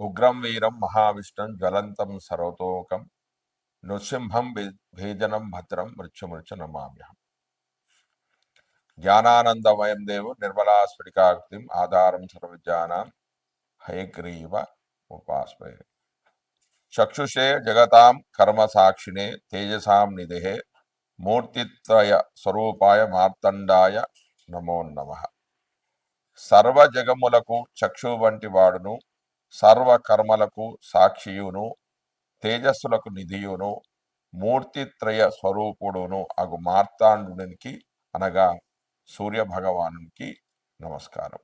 ఉగ్రం వీరం మహావిష్ణం జ్వలంతం సరోతోకం నృసింహం భేజనం భద్రం మృత్యుమృత్యు నమామ్యహం. జ్ఞానానందమయం దేవు నిర్మలా స్ఫటికాకృతిం ఆధారం సర్వజ్ఞానం హయగ్రీవ ఉపాస్మయ చక్షుషే జగతాం కర్మ సాక్షిణే తేజసాం నిధే మూర్తిత్రయ స్వరూపాయ మార్తండాయ నమో నమ. సర్వ జగములకు చక్షు వంటి వాడును సర్వకర్మలకు సాక్షియును తేజస్సులకు నిధియును మూర్తిత్రయ స్వరూపుడును అగు మార్తాండునికి అనగా సూర్య భగవానునికి నమస్కారం.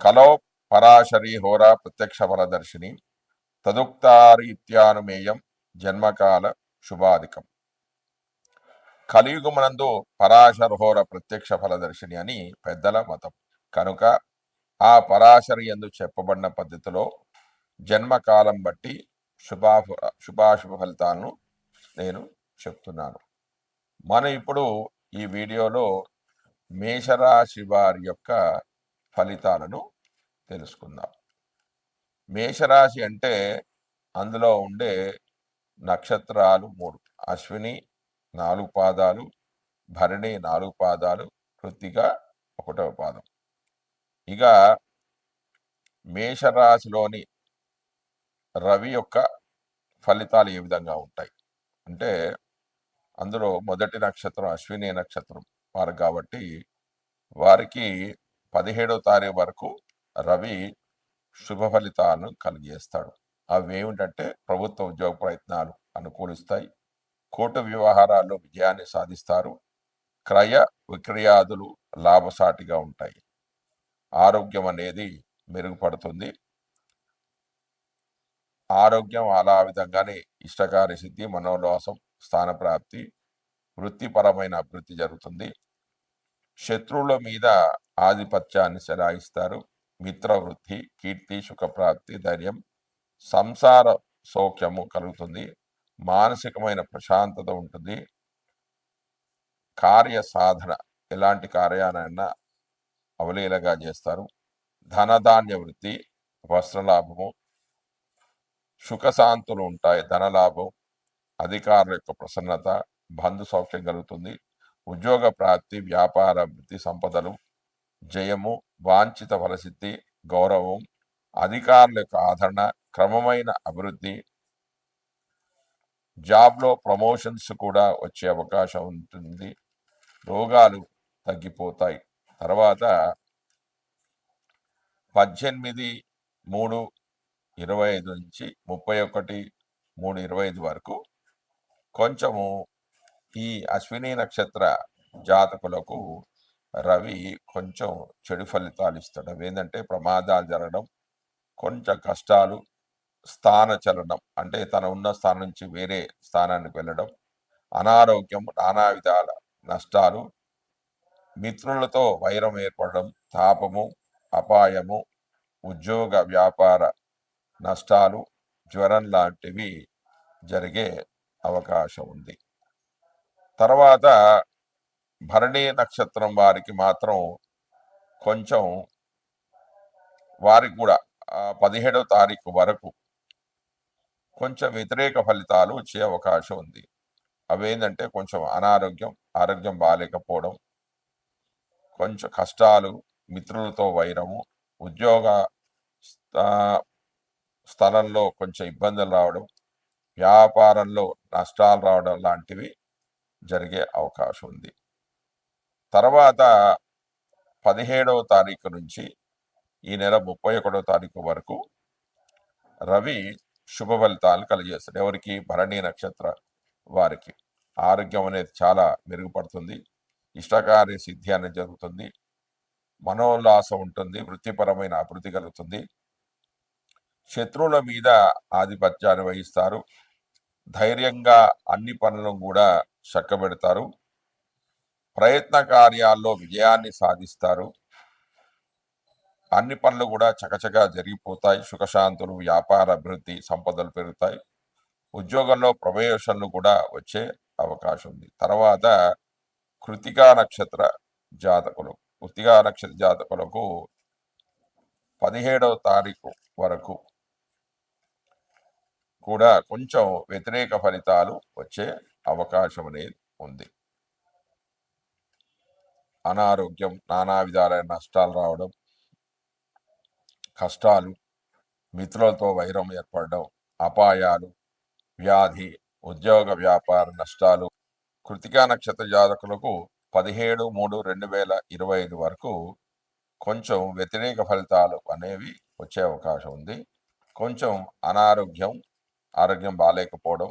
కలో పరాశరి హోరా ప్రత్యక్ష వరదర్శిని తదుక్తారీత్యానుమేయం జన్మకాల శుభాధికం. కలియుగమునందు పరాశరహోర ప్రత్యక్ష ఫలదర్శిని అని పెద్దల మతం. కనుక ఆ పరాశరి ఎందు చెప్పబడిన పద్ధతిలో జన్మకాలం బట్టి శుభా శుభాశుభ ఫలితాలను నేను చెప్తున్నాను. మనం ఇప్పుడు ఈ వీడియోలో మేషరాశి వారి యొక్క ఫలితాలను తెలుసుకుందాం. మేషరాశి అంటే అందులో ఉండే నక్షత్రాలు మూడు. అశ్విని నాలుగు పాదాలు భరణి నాలుగు పాదాలు కృత్తిక ఒకటవ పాదం. ఇక మేషరాశిలోని రవి యొక్క ఫలితాలు ఏ విధంగా ఉంటాయి? అంటే అందులో మొదటి నక్షత్రం అశ్విని నక్షత్రం వారు కాబట్టి వారికి పదిహేడవ తారీఖు వరకు రవి శుభ ఫలితాలను కలిగేస్తాడు అవి ఏమిటంటే ప్రభుత్వ ఉద్యోగ ప్రయత్నాలు అనుకూలిస్తాయి. కోర్టు వ్యవహారాల్లో విజయాన్ని సాధిస్తారు. క్రయ విక్రయాదులు లాభసాటిగా ఉంటాయి. ఆరోగ్యం అనేది మెరుగుపడుతుంది. ఆరోగ్యం అలా విధంగానే ఇష్టకారి సిద్ధి మనోల్లాసం స్థానప్రాప్తి వృత్తిపరమైన అభివృద్ధి జరుగుతుంది. శత్రువుల మీద ఆధిపత్యాన్ని చెలాయిస్తారు. మిత్రవృద్ధి కీర్తి సుఖప్రాప్తి ధైర్యం సంసార సౌఖ్యము కలుగుతుంది. మానసికమైన ప్రశాంతత ఉంటుంది. కార్య సాధన ఎలాంటి కార్యాలైనా అవలీలగా చేస్తారు. ధనధాన్య వృత్తి వస్త్రలాభము సుఖశాంతులు ఉంటాయి. ధనలాభం అధికారుల యొక్క ప్రసన్నత బంధు సౌఖ్యం కలుగుతుంది. ఉద్యోగ ప్రాప్తి వ్యాపార వృత్తి సంపదలు జయము వాంఛిత ఫలసిద్ధి గౌరవం అధికారుల యొక్క ఆదరణ క్రమమైన అభివృద్ధి జాబ్లో ప్రమోషన్స్ కూడా వచ్చే అవకాశం ఉంటుంది. రోగాలు తగ్గిపోతాయి. తర్వాత పద్దెనిమిది మూడు ఇరవై ఐదు నుంచి ముప్పై ఒకటి మూడు ఇరవై ఐదు వరకు కొంచెము ఈ అశ్విని నక్షత్ర జాతకులకు రవి కొంచెం చెడు ఫలితాలు ఇస్తాడు ఏంటంటే ప్రమాదాలు జరగడం కొంచెం కష్టాలు స్థాన చలనం అంటే తన ఉన్న స్థానం నుంచి వేరే స్థానానికి వెళ్ళడం అనారోగ్యం నానా విధాల నష్టాలు మిత్రులతో వైరం ఏర్పడడం తాపము అపాయము ఉద్యోగ వ్యాపార నష్టాలు జ్వరం లాంటివి జరిగే అవకాశం ఉంది. తర్వాత భరణి నక్షత్రం వారికి మాత్రం కొంచెం వారికి కూడా పదిహేడవ తారీఖు వరకు కొంచెం వ్యతిరేక ఫలితాలు వచ్చే అవకాశం ఉంది. అవేంటంటే కొంచెం అనారోగ్యం ఆరోగ్యం బాగాలేకపోవడం కొంచెం కష్టాలు మిత్రులతో వైరము ఉద్యోగ స్థా- స్థలంలో కొంచెం ఇబ్బందులు రావడం వ్యాపారంలో నష్టాలు రావడం లాంటివి జరిగే అవకాశం ఉంది. తర్వాత పదిహేడవ తారీఖు నుంచి ఈ నెల ముప్పై ఒకటవ తారీఖు వరకు రవి శుభ ఫలితాలు కలిగజేస్తాడు. ఎవరికి? భరణి నక్షత్ర వారికి. ఆరోగ్యం అనేది చాలా మెరుగుపడుతుంది. ఇష్టకార్య సిద్ధి అనేది జరుగుతుంది. మనోల్లాసం ఉంటుంది వృత్తిపరమైన అభివృద్ధి కలుగుతుంది. శత్రువుల మీద ఆధిపత్యాన్ని వహిస్తారు. ధైర్యంగా అన్ని పనులను కూడా చక్కబెడతారు. ప్రయత్న కార్యాల్లో విజయాన్ని సాధిస్తారు. అన్ని పనులు కూడా చకచకా జరిగిపోతాయి. సుఖశాంతులు వ్యాపార అభివృద్ధి సంపదలు పెరుగుతాయి. ఉద్యోగంలో ప్రమోషన్లు కూడా వచ్చే అవకాశం ఉంది. తర్వాత కృతికా నక్షత్ర జాతకులు. కృతికా నక్షత్ర జాతకులకు పదిహేడవ తారీఖు వరకు కూడా కొంచెం వ్యతిరేక ఫలితాలు వచ్చే అవకాశం అనేది ఉంది. అనారోగ్యం నానా విధాలైన నష్టాలు రావడం కష్టాలు మిత్రులతో వైరం ఏర్పడడం అపాయాలు వ్యాధి ఉద్యోగ వ్యాపార నష్టాలు కృతికా నక్షత్ర జాతకులకు పదిహేడు మూడు రెండు వేల ఇరవై ఐదు వరకు కొంచెం వ్యతిరేక ఫలితాలు అనేవి వచ్చే అవకాశం ఉంది. కొంచెం అనారోగ్యం ఆరోగ్యం బాగాలేకపోవడం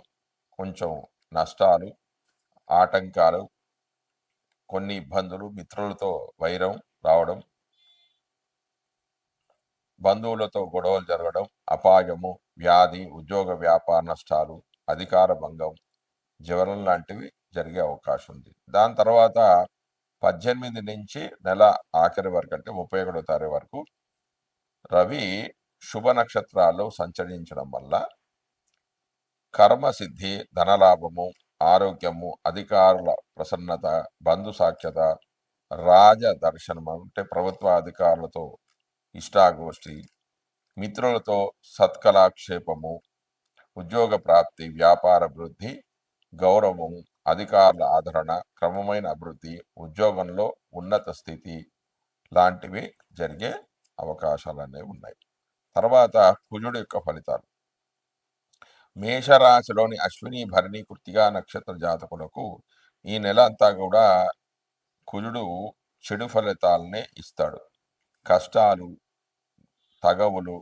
కొంచెం నష్టాలు ఆటంకాలు కొన్ని ఇబ్బందులు మిత్రులతో వైరం రావడం బంధువులతో గొడవలు జరగడం అపాయము వ్యాధి ఉద్యోగ వ్యాపార నష్టాలు అధికార భంగం జ్వరం లాంటివి జరిగే అవకాశం ఉంది దాని తర్వాత పద్దెనిమిది నుంచి నెల ఆఖరి వరకు అంటే ముప్పై ఒకటో తారీఖు వరకు రవి శుభ నక్షత్రాలు సంచరించడం వల్ల కర్మసిద్ధి ధనలాభము ఆరోగ్యము అధికారుల ప్రసన్నత బంధు సాఖ్యత రాజ దర్శనం అంటే ప్రభుత్వ అధికారులతో ఇష్టాగోష్ఠి మిత్రులతో సత్కలాక్షేపము ఉద్యోగ ప్రాప్తి వ్యాపార అభివృద్ధి గౌరవము అధికారుల ఆదరణ క్రమమైన అభివృద్ధి ఉద్యోగంలో ఉన్నత స్థితి లాంటివి జరిగే అవకాశాలు అనేవి ఉన్నాయి. తర్వాత కుజుడు యొక్క ఫలితాలు. మేషరాశిలోని అశ్విని భరణి కృతిగా నక్షత్ర జాతకులకు ఈ నెల అంతా కూడా కుజుడు చెడు ఫలితాలనే ఇస్తాడు. కష్టాలు తగవులు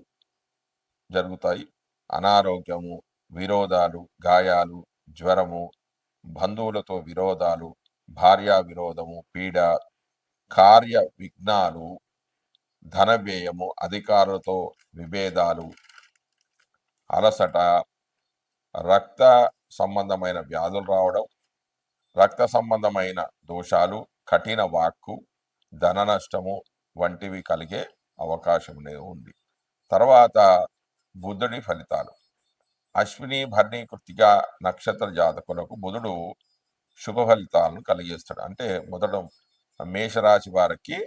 జరుగుతాయి. అనారోగ్యము విరోధాలు గాయాలు జ్వరము బంధువులతో విరోధాలు భార్యా విరోధము పీడ కార్య విఘ్నాలు ధన వ్యయము అధికారులతో విభేదాలు అలసట రక్త సంబంధమైన వ్యాధులు రావడం రక్త సంబంధమైన దోషాలు కఠిన వాక్కు ధన నష్టము వంటివి కలిగే అవకాశం ఉంది. తర్వాత బుద్ధుడి ఫలితాలు. అశ్విని భరణి కృతిక నక్షత్ర జాతకులకు బుధుడు శుభ ఫలితాలను కలిగిస్తాడు. అంటే మొదట మేషరాశి వారికి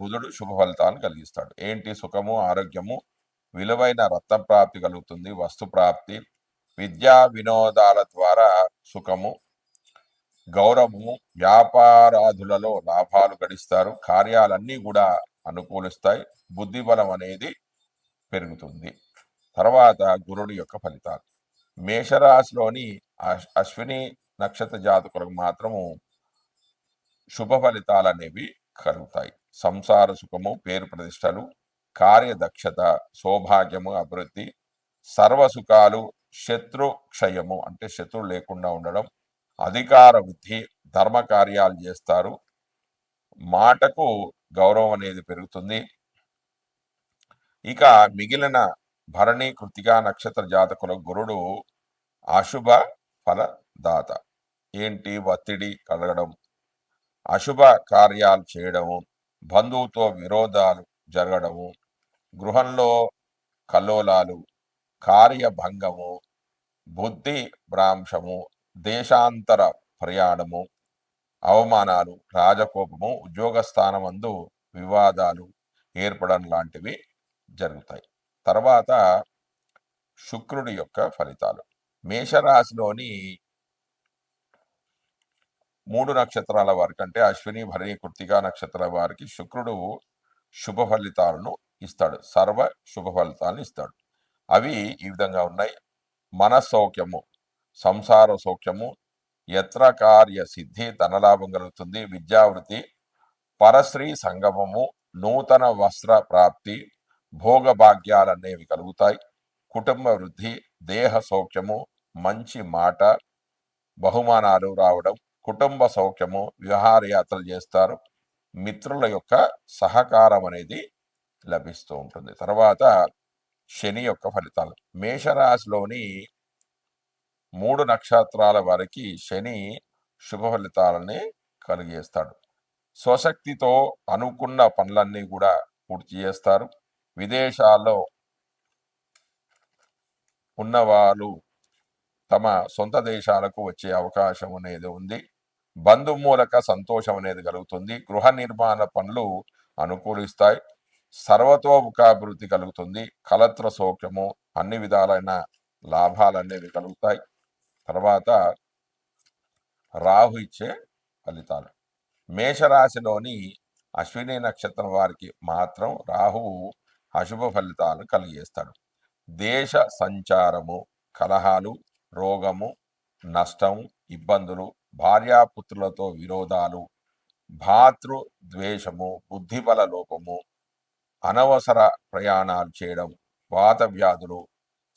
బుధుడు శుభ ఫలితాలను కలిగిస్తాడు. ఏంటి? సుఖము ఆరోగ్యము విలువైన రత్న ప్రాప్తి కలుగుతుంది వస్తు ప్రాప్తి విద్యా వినోదాల ద్వారా సుఖము గౌరవము వ్యాపారాధులలో లాభాలు గడిస్తారు కార్యాలన్నీ కూడా అనుకూలిస్తాయి బుద్ధి బలం అనేది పెరుగుతుంది. తర్వాత గురుడు యొక్క ఫలితాలు. మేషరాశిలోని అశ్- అశ్విని నక్షత్ర జాతకులకు మాత్రము శుభ ఫలితాలు అనేవి కలుగుతాయి. సంసార సుఖము పేరు ప్రతిష్టలు కార్యదక్షత సౌభాగ్యము అభివృద్ధి సర్వసుఖాలు శత్రు క్షయము అంటే శత్రువు లేకుండా ఉండడం అధికార వృద్ధి ధర్మ కార్యాలు చేస్తారు. మాటకు గౌరవం అనేది పెరుగుతుంది. ఇక మిగిలిన భరణి కృతిగా నక్షత్ర జాతకుల గురుడు అశుభ ఫలదాత. ఏంటి ఒత్తిడి కలగడం? అశుభ కార్యాలు చేయడము బంధువుతో విరోధాలు జరగడము గృహంలో కల్లోలాలు కార్యభంగము బుద్ధి భ్రాంశము దేశాంతర ప్రయాణము అవమానాలు రాజకోపము ఉద్యోగ స్థానమందు వివాదాలు ఏర్పడడం లాంటివి జరుగుతాయి. తర్వాత శుక్రుడి యొక్క ఫలితాలు. మేషరాశిలోని మూడు నక్షత్రాల వారికి అంటే అశ్విని భరణి కృతిగా నక్షత్రాల వారికి శుక్రుడు శుభ ఫలితాలను ఇస్తాడు. సర్వ శుభ ఫలితాలను ఇస్తాడు. అవి ఈ విధంగా ఉన్నాయి. మనసౌఖ్యము సంసార సౌఖ్యము యత్ర కార్య సిద్ధి ధనలాభం కలుగుతుంది. విద్యావృత్తి పరశ్రీ సంగమము నూతన వస్త్ర ప్రాప్తి భోగభాగ్యాలనేవి కలుగుతాయి. కుటుంబ వృద్ధి దేహ సౌఖ్యము మంచి మాట బహుమానాలు రావడం కుటుంబ సౌఖ్యము విహారయాత్రలు చేస్తారు. మిత్రుల యొక్క సహకారం అనేది లభిస్తూ ఉంటుంది. తర్వాత శని యొక్క ఫలితాలు. మేషరాశిలోని మూడు నక్షత్రాల వారికి శని శుభ ఫలితాలని కలిగేస్తాడు స్వశక్తితో అనుకున్న పనులన్నీ కూడా పూర్తి చేస్తారు. విదేశాల్లో ఉన్నవాళ్ళు తమ సొంత దేశాలకు వచ్చే అవకాశం అనేది ఉంది. బంధుమూలక సంతోషం అనేది కలుగుతుంది. గృహ నిర్మాణ పనులు అనుకూలిస్తాయి. సర్వతోముఖాభివృద్ధి కలుగుతుంది. కలత్ర సౌఖ్యము అన్ని విధాలైన లాభాలు అనేవి కలుగుతాయి. తర్వాత రాహు ఇచ్చే ఫలితాలు. మేషరాశిలోని అశ్విని నక్షత్రం వారికి మాత్రం రాహువు అశుభ ఫలితాలను కలిగేస్తాడు. దేశ సంచారము కలహాలు రోగము నష్టం ఇబ్బందులు భార్యాపుత్రులతో విరోధాలు భాతృ ద్వేషము బుద్ధిబల లోపము అనవసర ప్రయాణాలు చేయడం వాత వ్యాధులు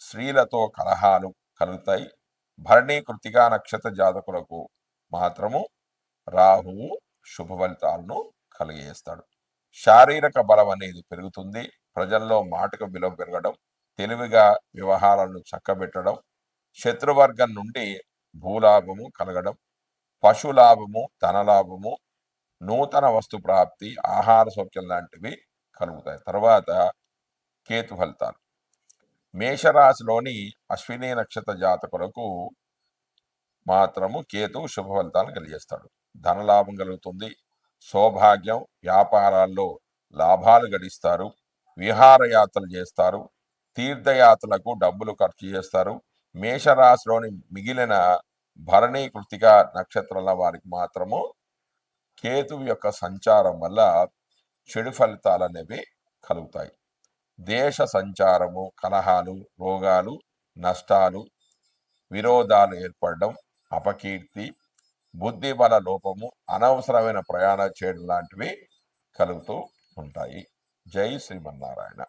స్త్రీలతో కలహాలు కలుగుతాయి. భరణీ కృతికా నక్షత్ర జాతకులకు మాత్రము రాహువు శుభ ఫలితాలను కలిగేస్తాడు. శారీరక బలం అనేది పెరుగుతుంది. ప్రజల్లో మాటకు విలువ పెరగడం తెలివిగా వ్యవహారాలను చక్కబెట్టడం శత్రువర్గం నుండి భూలాభము కలగడం పశులాభము ధనలాభము నూతన వస్తు ప్రాప్తి ఆహార సౌఖ్యం లాంటివి కలుగుతాయి. తర్వాత కేతు ఫలితాలు. మేషరాశిలోని అశ్విని నక్షత్ర జాతకులకు మాత్రము కేతు శుభ ఫలితాలను కలిగేస్తాడు ధనలాభం కలుగుతుంది. సౌభాగ్యం వ్యాపారాల్లో లాభాలు గడిస్తారు విహారయాత్రలు చేస్తారు తీర్థయాత్రలకు డబ్బులు ఖర్చు చేస్తారు. మేషరాశిలోని మిగిలిన భరణీ కృతిక నక్షత్రాల వారికి మాత్రము కేతువు యొక్క సంచారం వల్ల చెడు ఫలితాలు అనేవి కలుగుతాయి. దేశ సంచారము కలహాలు రోగాలు నష్టాలు విరోధాలు ఏర్పడడం అపకీర్తి బుద్ధి బల లోపము అనవసరమైన ప్రయాణం చేయడం లాంటివి కలుగుతూ ఉంటాయి. జై శ్రీమన్నారాయణ.